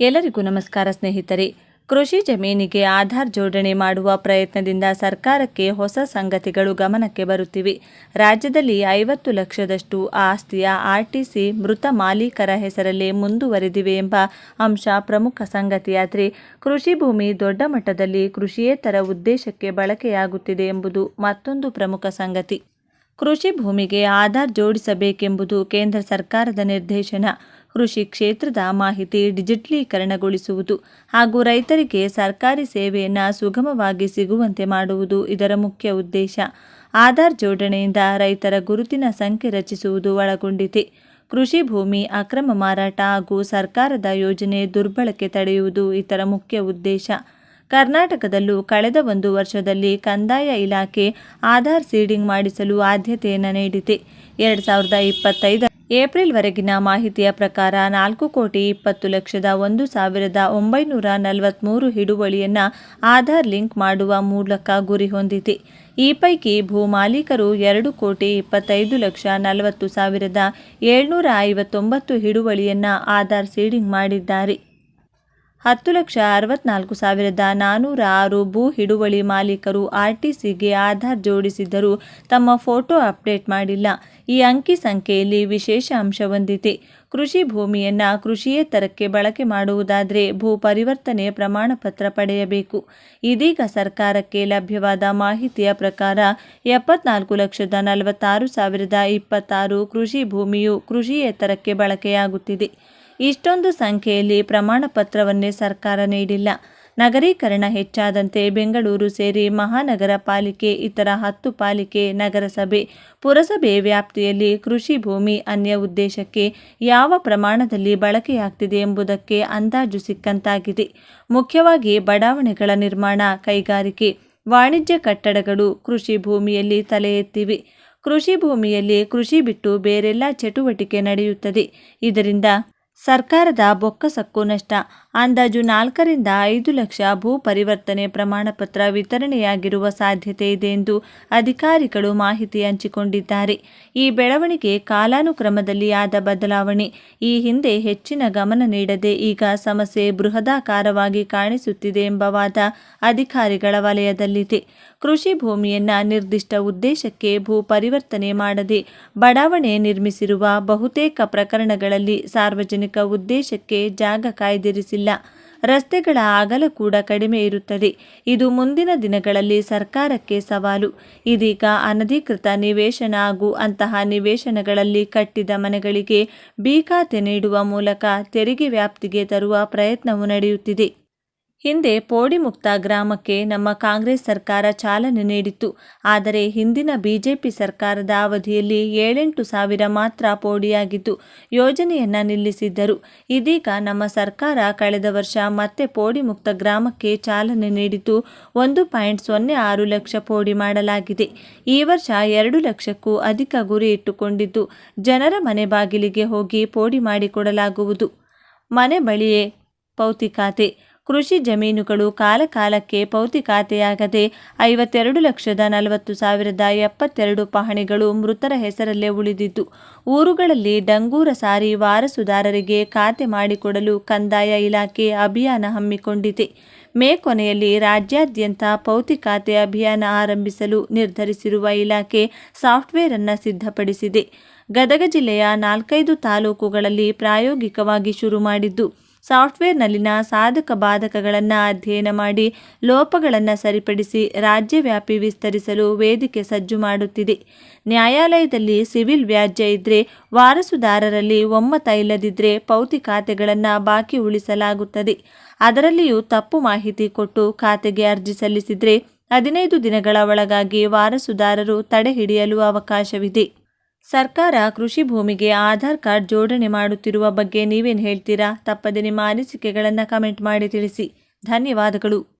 ಎಲ್ಲರಿಗೂ ನಮಸ್ಕಾರ ಸ್ನೇಹಿತರೆ. ಕೃಷಿ ಜಮೀನಿಗೆ ಆಧಾರ್ ಜೋಡಣೆ ಮಾಡುವ ಪ್ರಯತ್ನದಿಂದ ಸರ್ಕಾರಕ್ಕೆ ಹೊಸ ಸಂಗತಿಗಳು ಗಮನಕ್ಕೆ ಬರುತ್ತಿವೆ. ರಾಜ್ಯದಲ್ಲಿ ಐವತ್ತು ಲಕ್ಷದಷ್ಟು ಆಸ್ತಿಯ ಆರ್ಟಿಸಿ ಮೃತ ಮಾಲೀಕರ ಹೆಸರಲ್ಲೇ ಮುಂದುವರೆದಿವೆ ಎಂಬ ಅಂಶ ಪ್ರಮುಖ ಸಂಗತಿಯಾದರೆ, ಕೃಷಿ ಭೂಮಿ ದೊಡ್ಡ ಮಟ್ಟದಲ್ಲಿ ಕೃಷಿಯೇತರ ಉದ್ದೇಶಕ್ಕೆ ಬಳಕೆಯಾಗುತ್ತಿದೆ ಎಂಬುದು ಮತ್ತೊಂದು ಪ್ರಮುಖ ಸಂಗತಿ. ಕೃಷಿ ಭೂಮಿಗೆ ಆಧಾರ್ ಜೋಡಿಸಬೇಕೆಂಬುದು ಕೇಂದ್ರ ಸರ್ಕಾರದ ನಿರ್ದೇಶನ. ಕೃಷಿ ಕ್ಷೇತ್ರದ ಮಾಹಿತಿ ಡಿಜಿಟಲೀಕರಣಗೊಳಿಸುವುದು ಹಾಗೂ ರೈತರಿಗೆ ಸರ್ಕಾರಿ ಸೇವೆಯನ್ನು ಸುಗಮವಾಗಿ ಸಿಗುವಂತೆ ಮಾಡುವುದು ಇದರ ಮುಖ್ಯ ಉದ್ದೇಶ. ಆಧಾರ್ ಜೋಡಣೆಯಿಂದ ರೈತರ ಗುರುತಿನ ಸಂಖ್ಯೆ ರಚಿಸುವುದು ಒಳಗೊಂಡಿದೆ. ಕೃಷಿ ಭೂಮಿ ಅಕ್ರಮ ಮಾರಾಟ ಹಾಗೂ ಸರ್ಕಾರದ ಯೋಜನೆ ದುರ್ಬಳಕೆ ತಡೆಯುವುದು ಇತರ ಮುಖ್ಯ ಉದ್ದೇಶ. ಕರ್ನಾಟಕದಲ್ಲೂ ಕಳೆದ ಒಂದು ವರ್ಷದಲ್ಲಿ ಕಂದಾಯ ಇಲಾಖೆ ಆಧಾರ್ ಸೀಡಿಂಗ್ ಮಾಡಿಸಲು ಆದ್ಯತೆಯನ್ನು ನೀಡಿದೆ. ಎರಡು ಸಾವಿರದ ಇಪ್ಪತ್ತೈದ ಏಪ್ರಿಲ್ವರೆಗಿನ ಮಾಹಿತಿಯ ಪ್ರಕಾರ ನಾಲ್ಕು ಕೋಟಿ ಇಪ್ಪತ್ತು ಲಕ್ಷದ ಒಂದು ಸಾವಿರದ ಒಂಬೈನೂರ ನಲವತ್ತ್ಮೂರು ಹಿಡುವಳಿಯನ್ನು ಆಧಾರ್ ಲಿಂಕ್ ಮಾಡುವ ಮೂಲಕ ಗುರಿ ಹೊಂದಿದೆ. ಈ ಪೈಕಿ ಭೂ ಮಾಲೀಕರು ಎರಡು ಕೋಟಿ ಇಪ್ಪತ್ತೈದು ಲಕ್ಷ ನಲವತ್ತು ಸಾವಿರದ ಏಳ್ನೂರ ಐವತ್ತೊಂಬತ್ತು ಹಿಡುವಳಿಯನ್ನು ಆಧಾರ್ ಸೀಡಿಂಗ್ ಮಾಡಿದ್ದಾರೆ. ಹತ್ತು ಲಕ್ಷ ಅರವತ್ನಾಲ್ಕು ಸಾವಿರದ ನಾನ್ನೂರ ಆರು ಭೂ ಹಿಡುವಳಿ ಮಾಲೀಕರು ಆರ್ಟಿಸಿಗೆ ಆಧಾರ್ ಜೋಡಿಸಿದ್ದರೂ ತಮ್ಮ ಫೋಟೋ ಅಪ್ಡೇಟ್ ಮಾಡಿಲ್ಲ. ಈ ಅಂಕಿ ಸಂಖ್ಯೆಯಲ್ಲಿ ವಿಶೇಷ ಅಂಶ ಹೊಂದಿದೆ. ಕೃಷಿ ಭೂಮಿಯನ್ನು ಕೃಷಿಯೇತರಕ್ಕೆ ಬಳಕೆ ಮಾಡುವುದಾದರೆ ಭೂ ಪರಿವರ್ತನೆ ಪ್ರಮಾಣ ಪತ್ರ ಪಡೆಯಬೇಕು. ಇದೀಗ ಸರ್ಕಾರಕ್ಕೆ ಲಭ್ಯವಾದ ಮಾಹಿತಿಯ ಪ್ರಕಾರ ಎಪ್ಪತ್ನಾಲ್ಕು ಲಕ್ಷದ ನಲವತ್ತಾರು ಸಾವಿರದ ಇಪ್ಪತ್ತಾರು ಕೃಷಿ ಭೂಮಿಯು ಕೃಷಿಯೇತರಕ್ಕೆ ಬಳಕೆಯಾಗುತ್ತಿದೆ. ಇಷ್ಟೊಂದು ಸಂಖ್ಯೆಯಲ್ಲಿ ಪ್ರಮಾಣ ಪತ್ರವನ್ನೇ ಸರ್ಕಾರ ನೀಡಿಲ್ಲ. ನಗರೀಕರಣ ಹೆಚ್ಚಾದಂತೆ ಬೆಂಗಳೂರು ಸೇರಿ ಮಹಾನಗರ ಪಾಲಿಕೆ, ಇತರ ಹತ್ತು ಪಾಲಿಕೆ ನಗರಸಭೆ, ಪುರಸಭೆ ವ್ಯಾಪ್ತಿಯಲ್ಲಿ ಕೃಷಿ ಭೂಮಿ ಅನ್ಯ ಉದ್ದೇಶಕ್ಕೆ ಯಾವ ಪ್ರಮಾಣದಲ್ಲಿ ಬಳಕೆಯಾಗ್ತಿದೆ ಎಂಬುದಕ್ಕೆ ಅಂದಾಜು ಸಿಕ್ಕಂತಾಗಿದೆ. ಮುಖ್ಯವಾಗಿ ಬಡಾವಣೆಗಳ ನಿರ್ಮಾಣ, ಕೈಗಾರಿಕೆ, ವಾಣಿಜ್ಯ ಕಟ್ಟಡಗಳು ಕೃಷಿ ಭೂಮಿಯಲ್ಲಿ ತಲೆ ಎತ್ತಿವೆ ಕೃಷಿ ಭೂಮಿಯಲ್ಲಿ ಕೃಷಿ ಬಿಟ್ಟು ಬೇರೆಲ್ಲ ಚಟುವಟಿಕೆ ನಡೆಯುತ್ತದೆ. ಇದರಿಂದ ಸರ್ಕಾರದ ಬೊಕ್ಕಸಕ್ಕೂ ನಷ್ಟ. ಅಂದಾಜು ನಾಲ್ಕರಿಂದ ಐದು ಲಕ್ಷ ಭೂ ಪರಿವರ್ತನೆ ಪ್ರಮಾಣಪತ್ರ ವಿತರಣೆಯಾಗಿರುವ ಸಾಧ್ಯತೆ ಇದೆ ಎಂದು ಅಧಿಕಾರಿಗಳು ಮಾಹಿತಿ ಹಂಚಿಕೊಂಡಿದ್ದಾರೆ. ಈ ಬೆಳವಣಿಗೆ ಕಾಲಾನುಕ್ರಮದಲ್ಲಿ ಆದ ಬದಲಾವಣೆ. ಈ ಹಿಂದೆ ಹೆಚ್ಚಿನ ಗಮನ ನೀಡದೆ ಈಗ ಸಮಸ್ಯೆ ಬೃಹದಾಕಾರವಾಗಿ ಕಾಣಿಸುತ್ತಿದೆ ಎಂಬ ವಾದ ಅಧಿಕಾರಿಗಳ ವಲಯದಲ್ಲಿದೆ. ಕೃಷಿ ಭೂಮಿಯನ್ನ ನಿರ್ದಿಷ್ಟ ಉದ್ದೇಶಕ್ಕೆ ಭೂ ಪರಿವರ್ತನೆ ಮಾಡದೆ ಬಡಾವಣೆ ನಿರ್ಮಿಸಿರುವ ಬಹುತೇಕ ಪ್ರಕರಣಗಳಲ್ಲಿ ಸಾರ್ವಜನಿಕ ಉದ್ದೇಶಕ್ಕೆ ಜಾಗ ಕಾಯ್ದಿರಿಸಿಲ್ಲ. ರಸ್ತೆಗಳ ಅಗಲ ಕೂಡ ಕಡಿಮೆ ಇರುತ್ತದೆ. ಇದು ಮುಂದಿನ ದಿನಗಳಲ್ಲಿ ಸರ್ಕಾರಕ್ಕೆ ಸವಾಲು. ಇದೀಗ ಅನಧಿಕೃತ ನಿವೇಶನ ಹಾಗೂ ಅಂತಹ ನಿವೇಶನಗಳಲ್ಲಿ ಕಟ್ಟಿದ ಮನೆಗಳಿಗೆ ಬಿ ಖಾತೆ ನೀಡುವ ಮೂಲಕ ತೆರಿಗೆ ವ್ಯಾಪ್ತಿಗೆ ತರುವ ಪ್ರಯತ್ನವೂ ನಡೆಯುತ್ತಿದೆ. ಹಿಂದೆ ಪೋಡಿಮುಕ್ತ ಗ್ರಾಮಕ್ಕೆ ನಮ್ಮ ಕಾಂಗ್ರೆಸ್ ಸರ್ಕಾರ ಚಾಲನೆ ನೀಡಿತ್ತು. ಆದರೆ ಹಿಂದಿನ ಬಿಜೆಪಿ ಸರ್ಕಾರದ ಅವಧಿಯಲ್ಲಿ ಏಳೆಂಟು ಸಾವಿರ ಮಾತ್ರ ಪೋಡಿಯಾಗಿದ್ದು ಯೋಜನೆಯನ್ನ ನಿಲ್ಲಿಸಿದ್ದರು. ಇದೀಗ ನಮ್ಮ ಸರ್ಕಾರ ಕಳೆದ ವರ್ಷ ಮತ್ತೆ ಪೋಡಿ ಮುಕ್ತ ಗ್ರಾಮಕ್ಕೆ ಚಾಲನೆ ನೀಡಿತು ಒಂದು ಪಾಯಿಂಟ್ ಸೊನ್ನೆ ಆರು ಲಕ್ಷ ಪೋಡಿ ಮಾಡಲಾಗಿದೆ. ಈ ವರ್ಷ ಎರಡು ಲಕ್ಷಕ್ಕೂ ಅಧಿಕ ಗುರಿ ಇಟ್ಟುಕೊಂಡಿದ್ದು ಜನರ ಮನೆ ಬಾಗಿಲಿಗೆ ಹೋಗಿ ಪೋಡಿ ಮಾಡಿಕೊಡಲಾಗುವುದು. ಮನೆ ಬಳಿಯೇ ಪೌತಿ ಖಾತೆ ಕೃಷಿ ಜಮೀನುಗಳು ಕಾಲಕಾಲಕ್ಕೆ ಪೌತಿ ಖಾತೆಯಾಗದೆ ಐವತ್ತೆರಡು ಲಕ್ಷದ ನಲವತ್ತು ಸಾವಿರದ ಎಪ್ಪತ್ತೆರಡು ಪಹಣಿಗಳು ಮೃತರ ಹೆಸರಲ್ಲೇ ಉಳಿದಿದ್ದು. ಊರುಗಳಲ್ಲಿ ಡಂಗೂರ ಸಾರಿ ವಾರಸುದಾರರಿಗೆ ಖಾತೆ ಮಾಡಿಕೊಡಲು ಕಂದಾಯ ಇಲಾಖೆ ಅಭಿಯಾನ ಹಮ್ಮಿಕೊಂಡಿದೆ. ಮೇ ಕೊನೆಯಲ್ಲಿ ರಾಜ್ಯಾದ್ಯಂತ ಪೌತಿ ಖಾತೆ ಅಭಿಯಾನ ಆರಂಭಿಸಲು ನಿರ್ಧರಿಸಿರುವ ಇಲಾಖೆ ಸಾಫ್ಟ್ವೇರ್ ಅನ್ನು ಸಿದ್ಧಪಡಿಸಿದೆ. ಗದಗ ಜಿಲ್ಲೆಯ ನಾಲ್ಕೈದು ತಾಲೂಕುಗಳಲ್ಲಿ ಪ್ರಾಯೋಗಿಕವಾಗಿ ಶುರು ಮಾಡಿದ್ದು. ಸಾಫ್ಟ್ವೇರ್ನಲ್ಲಿನ ಸಾಧಕ ಬಾಧಕಗಳನ್ನು ಅಧ್ಯಯನ ಮಾಡಿ ಲೋಪಗಳನ್ನು ಸರಿಪಡಿಸಿ ರಾಜ್ಯವ್ಯಾಪಿ ವಿಸ್ತರಿಸಲು ವೇದಿಕೆ ಸಜ್ಜು ಮಾಡುತ್ತಿದೆ. ನ್ಯಾಯಾಲಯದಲ್ಲಿ ಸಿವಿಲ್ ವ್ಯಾಜ್ಯ ಇದ್ದರೆ ವಾರಸುದಾರರಲ್ಲಿ ಒಮ್ಮತ ಇಲ್ಲದಿದ್ದರೆ ಪೌತಿ ಖಾತೆಗಳನ್ನು ಬಾಕಿ ಉಳಿಸಲಾಗುತ್ತದೆ. ಅದರಲ್ಲಿಯೂ ತಪ್ಪು ಮಾಹಿತಿ ಕೊಟ್ಟು ಖಾತೆಗೆ ಅರ್ಜಿ ಸಲ್ಲಿಸಿದರೆ ಹದಿನೈದು ದಿನಗಳ ಒಳಗಾಗಿ ವಾರಸುದಾರರು ತಡೆ ಹಿಡಿಯಲು ಅವಕಾಶವಿದೆ. ಸರ್ಕಾರ ಕೃಷಿ ಭೂಮಿಗೆ ಆಧಾರ್ ಕಾರ್ಡ್ ಜೋಡಣೆ ಮಾಡುತ್ತಿರುವ ಬಗ್ಗೆ ನೀವೇನು ಹೇಳ್ತೀರಾ? ತಪ್ಪದೆ ನಿಮ್ಮ ಅನಿಸಿಕೆಗಳನ್ನು ಕಮೆಂಟ್ ಮಾಡಿ ತಿಳಿಸಿ. ಧನ್ಯವಾದಗಳು.